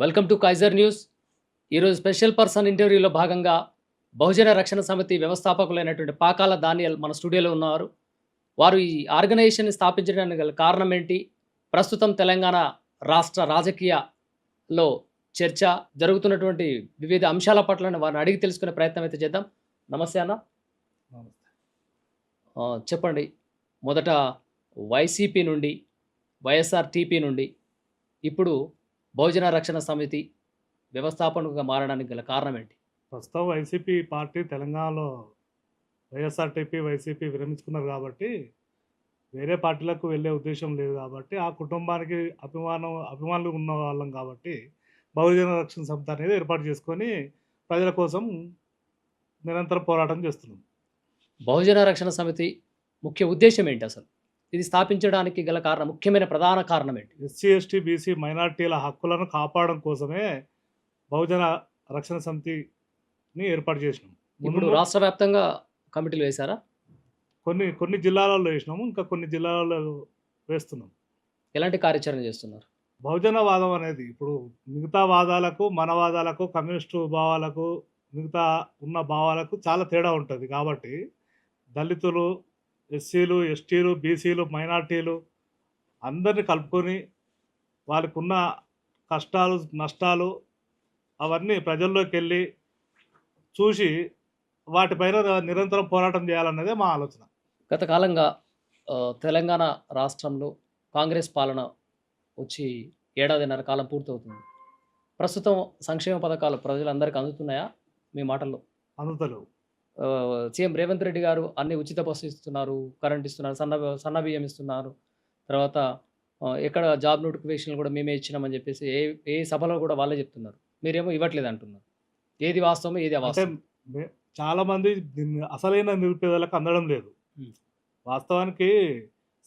Welcome to Kaiser News. ఈరోజు special person ఇంటర్వ్యూలో భాగంగా బహుజన రక్షణ సమితి వ్యవస్థాపకులైనటువంటి పాకాల దానియల్ మన స్టూడియోలో ఉన్నారు. వారు ఈ ఆర్గనైజేషన్ స్థాపించడానికి గల కారణం ఏంటి? ప్రస్తుతం తెలంగాణ రాష్ట్ర రాజకీయాల్లో చర్చ జరుగుతున్నటువంటి వివిధ అంశాల పట్ల వారిని అడిగి తెలుసుకునే ప్రయత్నం అయితే చేద్దాం. నమస్తే అన్న. చెప్పండి. మొదట వైసీపీ నుండి వైఎస్ఆర్ టీపీ నుండి ఇప్పుడు బహుజన రక్షణ సమితి వ్యవస్థాపకుగా మారడానికి గల కారణం ఏంటి? ప్రస్తుతం వైసీపీ పార్టీ తెలంగాణలో వైఎస్ఆర్టీపీ వైసీపీ విరమించుకున్నారు కాబట్టి వేరే పార్టీలకు వెళ్ళే ఉద్దేశం లేదు కాబట్టి ఆ కుటుంబానికి అభిమానం అభిమానులు ఉన్న వాళ్ళం కాబట్టి బహుజన రక్షణ సంస్థ అనేది ఏర్పాటు చేసుకొని ప్రజల కోసం నిరంతరం పోరాటం చేస్తున్నాం. బహుజన రక్షణ సమితి ముఖ్య ఉద్దేశం ఏంటి అసలు? ఇది స్థాపించడానికి గల కారణం ముఖ్యమైన ప్రధాన కారణం ఏంటి? ఎస్సీ ఎస్టీ బీసీ మైనార్టీల హక్కులను కాపాడడం కోసమే బహుజన రక్షణ సమితిని ఏర్పాటు చేసినాం. ఇప్పుడు రాష్ట్ర వ్యాప్తంగా కమిటీలు వేశారా? కొన్ని కొన్ని జిల్లాలలో వేసినాము ఇంకా కొన్ని జిల్లాలలో వేస్తున్నాం. ఎలాంటి కార్యాచరణ చేస్తున్నారు? బహుజన వాదం అనేది ఇప్పుడు మిగతా వాదాలకు మన వాదాలకు కమ్యూనిస్టు భావాలకు మిగతా ఉన్న భావాలకు చాలా తేడా ఉంటుంది కాబట్టి దళితులు ఎస్సీలు ఎస్టీలు బీసీలు మైనార్టీలు అందరిని కలుపుకొని వాళ్ళకు ఉన్న కష్టాలు నష్టాలు అవన్నీ ప్రజల్లోకి వెళ్ళి చూసి వాటిపైన నిరంతరం పోరాటం చేయాలన్నదే మా ఆలోచన. గత కాలంగా తెలంగాణ రాష్ట్రంలో కాంగ్రెస్ పాలన వచ్చి ఏడాదిన్నర కాలం పూర్తవుతుంది. ప్రస్తుతం సంక్షేమ పథకాలు ప్రజలందరికీ అందుతున్నాయా? మీ మాటల్లో. అందుతలు ఆ, సీఎం రేవంత్ రెడ్డి గారు అన్ని ఉచిత బస్సు ఇస్తున్నారు కరెంట్ ఇస్తున్నారు సన్న సన్న బియ్యం ఇస్తున్నారు. తర్వాత ఎక్కడ జాబ్ నోటిఫికేషన్లు కూడా మేమే ఇచ్చినామని చెప్పేసి ఏ ఏ సభలో కూడా వాళ్ళే చెప్తున్నారు. మీరేమో ఇవ్వట్లేదు అంటున్నారు. ఏది వాస్తవం ఏది అవాస్తవం? చాలా మంది అసలైన నిరుపేదలకు అందడం లేదు. వాస్తవానికి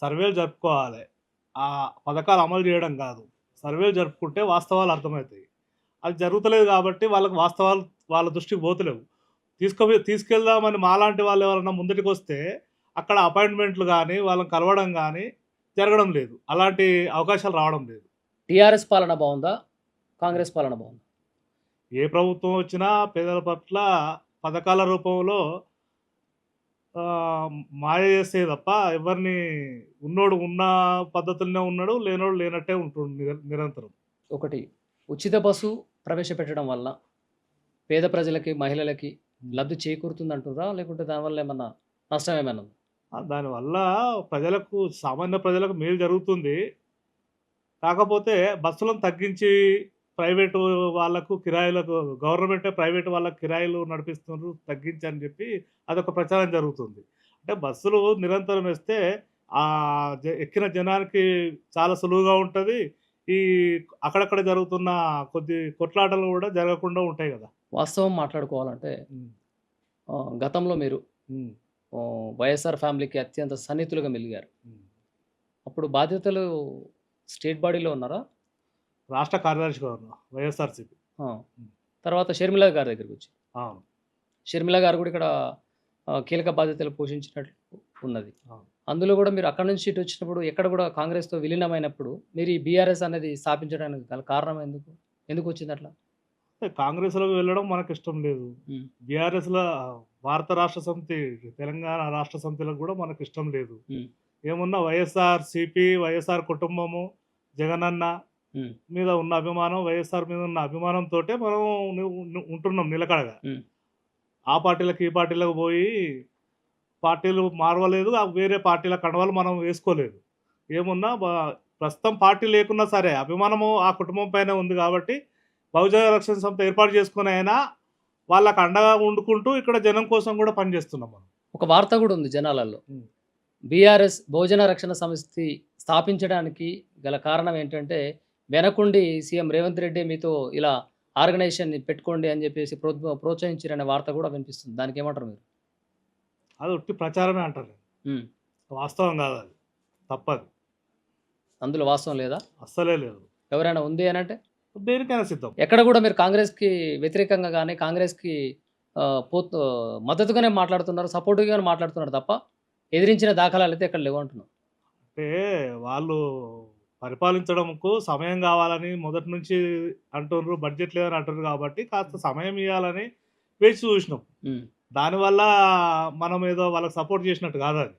సర్వేలు జరుపుకోవాలి. ఆ పథకాలు అమలు చేయడం కాదు. సర్వేలు జరుపుకుంటే వాస్తవాలు అర్థమవుతాయి. అది జరుగుతలేదు కాబట్టి వాళ్ళకి వాస్తవాలు వాళ్ళ దృష్టికి పోతలేవు. తీసుకు తీసుకెళ్దామని మాలాంటి వాళ్ళు ఎవరైనా ముందటికి వస్తే అక్కడ అపాయింట్మెంట్లు కానీ వాళ్ళని కలవడం కానీ జరగడం లేదు. అలాంటి అవకాశాలు రావడం లేదు. టీఆర్ఎస్ పాలన బాగుందా? కాంగ్రెస్ పాలన బాగుందా? ఏ ప్రభుత్వం వచ్చినా పేదల పట్ల పథకాల రూపంలో మాయ చేస్తే తప్ప ఎవరిని ఉన్నోడు ఉన్న పద్ధతులనే ఉన్నాడు లేనోడు లేనట్టే ఉంటుండు నిర- నిరంతరం. ఒకటి ఉచిత బస్సు ప్రవేశపెట్టడం వల్ల పేద ప్రజలకి మహిళలకి లబ్ధి చేకూరుతుంది అంటురా లేకుంటే దానివల్ల ఏమన్నా నష్టం ఏమైనా దానివల్ల ప్రజలకు సామాన్య ప్రజలకు మేలు జరుగుతుంది. కాకపోతే బస్సులను తగ్గించి ప్రైవేటు వాళ్ళకు కిరాయిలకు గవర్నమెంటే ప్రైవేట్ వాళ్ళకు కిరాయిలు నడిపిస్తున్నారు తగ్గించని చెప్పి అదొక ప్రచారం జరుగుతుంది. అంటే బస్సులు నిరంతరం వేస్తే ఆ ఎక్కిన జనానికి చాలా సులువుగా ఉంటుంది. ఈ అక్కడక్కడ జరుగుతున్న కొద్ది కొట్లాటలు కూడా జరగకుండా ఉంటాయి కదా. వాస్తవం మాట్లాడుకోవాలంటే గతంలో మీరు వైఎస్ఆర్ ఫ్యామిలీకి అత్యంత సన్నిహితులుగా మెలిగారు. అప్పుడు బాధ్యతలు స్టేట్ బాడీలో ఉన్నారా? రాష్ట్ర కార్యదర్శిగా ఉన్నా వైఎస్ఆర్సీపీ. తర్వాత షర్మిల గారి దగ్గరికి వచ్చి షర్మిల గారు కూడా ఇక్కడ కీలక బాధ్యతలు పోషించినట్లు ఉన్నది. అందులో కూడా మీరు అక్కడ నుంచి ఇటు వచ్చినప్పుడు ఎక్కడ కూడా కాంగ్రెస్తో విలీనమైనప్పుడు మీరు ఈ బీఆర్ఎస్ అనేది స్థాపించడానికి గల కారణం ఎందుకు ఎందుకు వచ్చింది అట్లా కాంగ్రెస్లోకి వెళ్ళడం మనకు ఇష్టం లేదు. బీఆర్ఎస్లో భారత రాష్ట్ర సమితి తెలంగాణ రాష్ట్ర సమితిలకు కూడా మనకు ఇష్టం లేదు. ఏమున్నా వైఎస్ఆర్ సిపి వైఎస్ఆర్ కుటుంబము జగనన్న. మీద ఉన్న అభిమానం వైఎస్ఆర్ మీద ఉన్న అభిమానంతో మనం ఉంటున్నాం నిలకడగా. ఆ పార్టీలకు ఈ పార్టీలకు పోయి పార్టీలు మారవలేదు వేరే పార్టీల కండవాలు మనం వేసుకోలేదు. ఏమున్నా ప్రస్తుతం పార్టీ లేకున్నా సరే అభిమానము ఆ కుటుంబం పైన ఉంది కాబట్టి బహుజన రక్షణ సంస్థ ఏర్పాటు చేసుకుని అయినా వాళ్ళకు అండగా వండుకుంటూ ఇక్కడ జనం కోసం కూడా పనిచేస్తున్నాం మనం. ఒక వార్త కూడా ఉంది జనాలలో. బీఆర్ఎస్ భోజన రక్షణ సమితి స్థాపించడానికి గల కారణం ఏంటంటే వెనకుండి సీఎం రేవంత్ రెడ్డి మీతో ఇలా ఆర్గనైజేషన్ పెట్టుకోండి అని చెప్పేసి ప్రో ప్రోత్సహించారనే వార్త కూడా వినిపిస్తుంది. దానికి ఏమంటారు మీరు? అది ఒట్టి ప్రచారమే అంటారు. వాస్తవం కాదు అది. తప్పది. అందులో వాస్తవం లేదా? అస్సలే లేదు. ఎవరైనా ఉంది అని అంటే? దేనికైనా సిద్ధం. ఎక్కడ కూడా మీరు కాంగ్రెస్కి వ్యతిరేకంగా కానీ కాంగ్రెస్కి పో మద్దతుగానే మాట్లాడుతున్నారు సపోర్టివ్గానే మాట్లాడుతున్నారు తప్ప ఎదిరించిన దాఖలాలు అయితే ఎక్కడ లేవు అంటున్నారు అంటే వాళ్ళు పరిపాలించడంకు సమయం కావాలని మొదటి నుంచి అంటున్నారు బడ్జెట్ లేదని అంటున్నారు కాబట్టి కాస్త సమయం ఇవ్వాలని వేచి చూసినాం. దానివల్ల మనం ఏదో వాళ్ళకి సపోర్ట్ చేసినట్టు కాదు అది.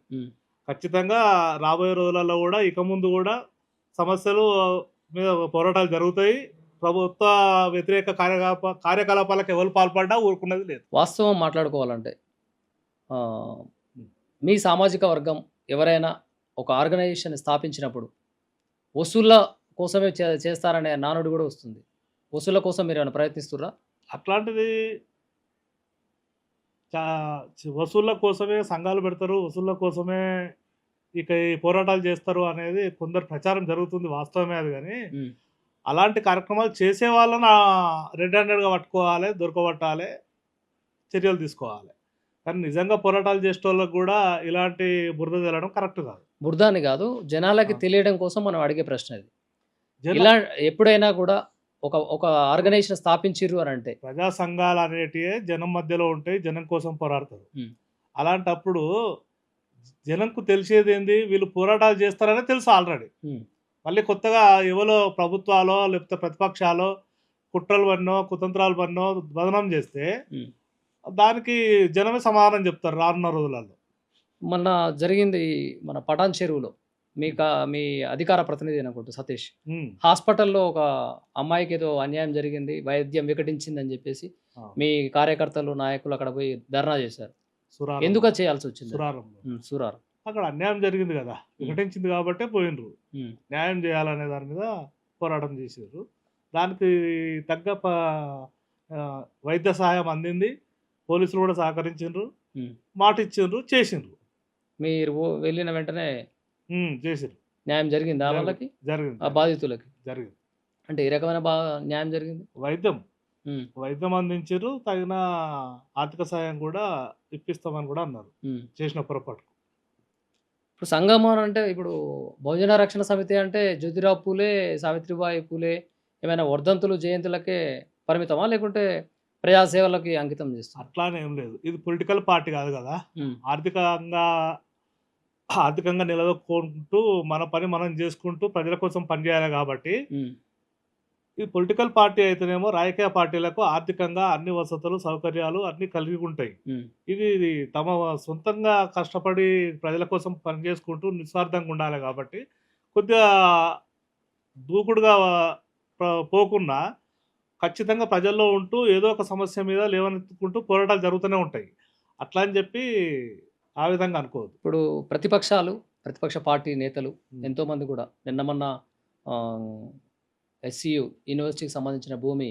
ఖచ్చితంగా రాబోయే రోజులలో కూడా ఇక ముందు కూడా సమస్యలు మీద పోరాటాలు జరుగుతాయి. ప్రభుత్వ వ్యతిరేక కార్యకలాప కార్యకలాపాలకు ఎవరు పాల్పడ్డా ఊరుకున్నది లేదు. వాస్తవం మాట్లాడుకోవాలంటే మీ సామాజిక వర్గం ఎవరైనా ఒక ఆర్గనైజేషన్ స్థాపించినప్పుడు వసూళ్ళ కోసమే చే- చేస్తారనే నానుడి కూడా వస్తుంది. వసూళ్ళ కోసం మీరు ఏమైనా ప్రయత్నిస్తుర్రా అట్లాంటిది వసూళ్ళ కోసమే సంఘాలు పెడతారు వసూళ్ళ కోసమే ఇక ఈ పోరాటాలు చేస్తారు అనేది కొందరు ప్రచారం జరుగుతుంది వాస్తవమే అది కానీ అలాంటి కార్యక్రమాలు చేసే వాళ్ళని రెడ్ హ్యాండెడ్గా పట్టుకోవాలి దొరకబట్టాలి చర్యలు తీసుకోవాలి. కానీ నిజంగా పోరాటాలు చేసే వాళ్ళకి కూడా ఇలాంటి బురద తెలడం కరెక్ట్ కాదు. బురదాని కాదు జనాలకి. తెలియడం కోసం మనం అడిగే ప్రశ్న ఇది. ఇలా ఎప్పుడైనా కూడా ఒక ఒక ఆర్గనైజేషన్ స్థాపించిర్రు అని అంటే. ప్రజా సంఘాలు అనేటివి జనం మధ్యలో ఉంటాయి జనం కోసం పోరాడతారు. అలాంటప్పుడు జనంకు తెలిసేది ఏంది? వీళ్ళు పోరాటాలు చేస్తారనే తెలుసు ఆల్రెడీ. మళ్ళీ కొత్తగా ఎవరో ప్రభుత్వాలో లేకపోతే ప్రతిపక్షాలో కుట్రలు పన్నో కుతంత్రాలు పన్నో బదనం చేస్తే. దానికి జనమే సమాధానం చెప్తారు రానున్న రోజులలో. మొన్న జరిగింది మన పటాన్ చెరువులో. మీ కా- మీ అధికార ప్రతినిధి అనుకుంటా సతీష్. హాస్పిటల్లో ఒక అమ్మాయికి ఏదో అన్యాయం జరిగింది వైద్యం వికటించిందని చెప్పేసి. మీ కార్యకర్తలు నాయకులు అక్కడ పోయి ధర్నా చేశారు. సురారం. ఎందుకు చేయాల్సి వచ్చింది? సూరారు. అక్కడ అన్యాయం జరిగింది కదా. వికటించింది కాబట్టే పోయినరు. న్యాయం చేయాలనే దాని మీద పోరాటం చేశారు. దానికి తగ్గ వైద్య సహాయం అందింది. పోలీసులు కూడా సహకరించిండ్రు. ఉమ్. మాట ఇచ్చిండ్రు చేసిండ్రు. మీరు వెళ్ళిన వెంటనే చేసిండ్రు న్యాయం జరిగింది ఆ. వాళ్ళకి? జరిగింది ఆ బాధితులకి? జరిగింది. అంటే ఈ రకమైన బా న్యాయం జరిగింది? వైద్యం. వైద్యం అందించారు తగిన ఆర్థిక సహాయం కూడా ఇప్పిస్తామని కూడా అన్నారు. చేసిన పొరపాటు ఇప్పుడు సంగమం అంటే ఇప్పుడు బహుజన రక్షణ సమితి అంటే జ్యోతిరావు పూలే సావిత్రిబాయి పూలే ఏమైనా వర్ధంతులు జయంతులకే పరిమితమా? లేకుంటే ప్రజాసేవలకి అంకితం చేస్తారు. అట్లానే ఏం లేదు. ఇది పొలిటికల్ పార్టీ కాదు కదా. ఆర్థికంగా ఆర్థికంగా నిలదొక్కుంటూ మన పని మనం చేసుకుంటూ ప్రజల కోసం పనిచేయాలి కాబట్టి ఈ పొలిటికల్ పార్టీ అయితేనేమో రాజకీయ పార్టీలకు ఆర్థికంగా అన్ని వసతులు సౌకర్యాలు అన్ని కలిగి ఉంటాయి ఇది తమ సొంతంగా కష్టపడి ప్రజల కోసం పనిచేసుకుంటూ నిస్వార్థంగా ఉండాలి కాబట్టి కొద్దిగా దూకుడుగా ప- పోకుండా ఖచ్చితంగా ప్రజల్లో ఉంటూ ఏదో ఒక సమస్య మీద లేవనెత్తుకుంటూ పోరాటాలు జరుగుతూనే ఉంటాయి. అట్లా అని చెప్పి ఆ విధంగా అనుకోవద్దు. ఇప్పుడు ప్రతిపక్షాలు ప్రతిపక్ష పార్టీ నేతలు. ఎంతోమంది కూడా నిన్న మొన్న ఎస్సీయు యూనివర్సిటీకి సంబంధించిన భూమి.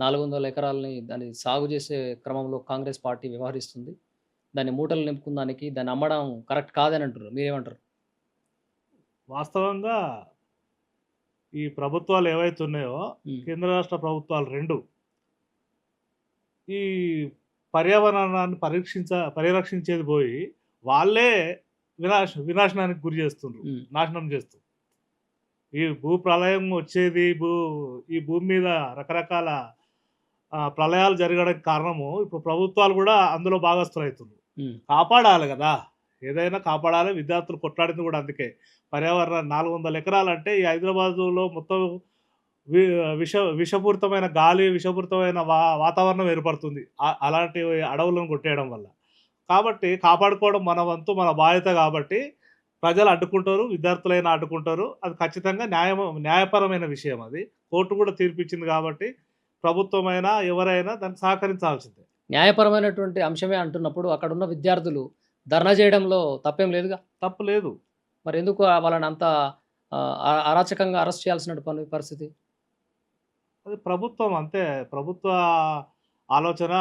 నాలుగు వందల ఎకరాలని దాన్ని సాగు చేసే క్రమంలో కాంగ్రెస్ పార్టీ వ్యవహరిస్తుంది. దాన్ని మూటలు నింపుకుందానికి దాన్ని అమ్మడం కరెక్ట్ కాదని అంటారు మీరేమంటారు? వాస్తవంగా ఈ ప్రభుత్వాలు ఏవైతే ఉన్నాయో కేంద్ర రాష్ట్ర ప్రభుత్వాలు రెండు. ఈ పర్యావరణాన్ని పరీక్షించ పరిరక్షించేది పోయి వాళ్ళే వినాశ వినాశనానికి గురి చేస్తుండ్రు నాశనం చేస్తూ ఈ భూ ప్రళయం వచ్చేది భూ ఈ భూమి మీద రకరకాల ప్రళయాలు జరగడానికి కారణము ఇప్పుడు ప్రభుత్వాలు కూడా అందులో భాగస్తులు అవుతున్నారు కాపాడాలి కదా. ఏదైనా కాపాడాలి విద్యార్థులు కొట్లాడింది కూడా అందుకే. పర్యావరణాన్ని నాలుగు వందల ఎకరాలంటే ఈ హైదరాబాదులో మొత్తం వి- విష విషపూరితమైన గాలి విషపూరితమైన వా వాతావరణం ఏర్పడుతుంది. అలాంటి అడవులను కొట్టేయడం వల్ల. కాబట్టి కాపాడుకోవడం మన వంతు మన బాధ్యత కాబట్టి ప్రజలు అడ్డుకుంటారు విద్యార్థులైనా అడ్డుకుంటారు. అది ఖచ్చితంగా న్యాయం న్యాయపరమైన విషయం అది. కోర్టు కూడా తీర్పిచ్చింది కాబట్టి ప్రభుత్వమైనా ఎవరైనా దాన్ని సహకరించాల్సిందే. న్యాయపరమైనటువంటి అంశమే అంటున్నప్పుడు అక్కడ ఉన్న విద్యార్థులు ధర్నా చేయడంలో తప్పేం లేదుగా? తప్పు లేదు. మరి ఎందుకు వాళ్ళని అంత అరాచకంగా అరెస్ట్ చేయాల్సిన పని పరిస్థితి? అది ప్రభుత్వం అంతే. ప్రభుత్వ ఆలోచన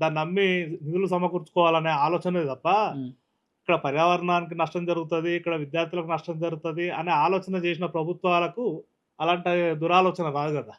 దాన్ని నమ్మి నిధులు సమకూర్చుకోవాలనే ఆలోచనే తప్ప ఇక్కడ పర్యావరణానికి నష్టం జరుగుతుంది ఇక్కడ విద్యార్థులకు నష్టం జరుగుతుంది అనే ఆలోచన చేసిన ప్రభుత్వాలకు అలాంటి దురాలోచన రాదు కదా.